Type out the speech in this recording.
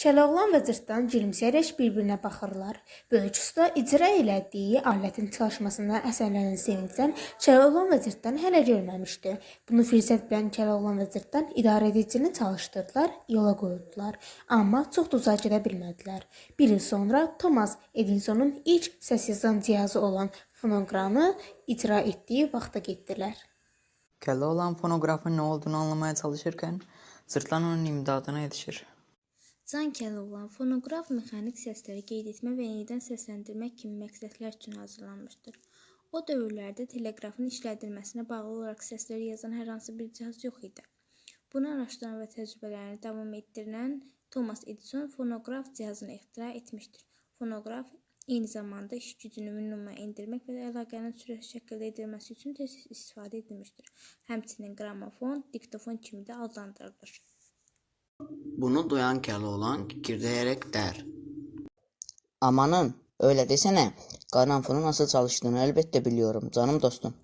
Keloğlan və Cırtdan gülümsəyərək bir-birinə baxırlar. Böyük usta icra elədiyi alətin çalışmasına əsərlənən sevincdən Keloğlan və Cırtdan hələ görməmişdi. Bunu fürsət bilən Keloğlan və Cırtdan idarə edicini çalışdırdılar, yola qoydular. Amma çox da uzaq gedə bilmədilər. Bir il sonra Thomas Edisonun ilk səs yazan cihazı olan fonogramı icra etdiyi vaxta getdilər. Keloğlan fonografın ne olduğunu anlamaya çalışırken Sırtlan onun imdadına yetişir. Can Keloğlan fonoqraf mexanik səsləri qeyd etmə və yenidən səsləndirmək kimi məqsədlər üçün hazırlanmışdır. O dövrlərdə teleqrafın işlədilməsinə bağlı olaraq səsləri yazan hər hansı bir cihaz yox idi. Bunu araşdıran və təcrübələrini davam etdirən Thomas Edison fonoqraf cihazını ixtira etmişdir. Fonoqraf eyni zamanda iş gücünü minimuma endirmək və əlaqənin sürətli şəkildə edilməsi üçün tez istifadə edilmişdir. Həmçinin qramofon, diktofon kimi də adlandırılır. Bunu duyan Keloğlan kikirdeyerek der. Amanın öyle desene. Karanfilin nasıl çalıştığını elbette biliyorum canım dostum.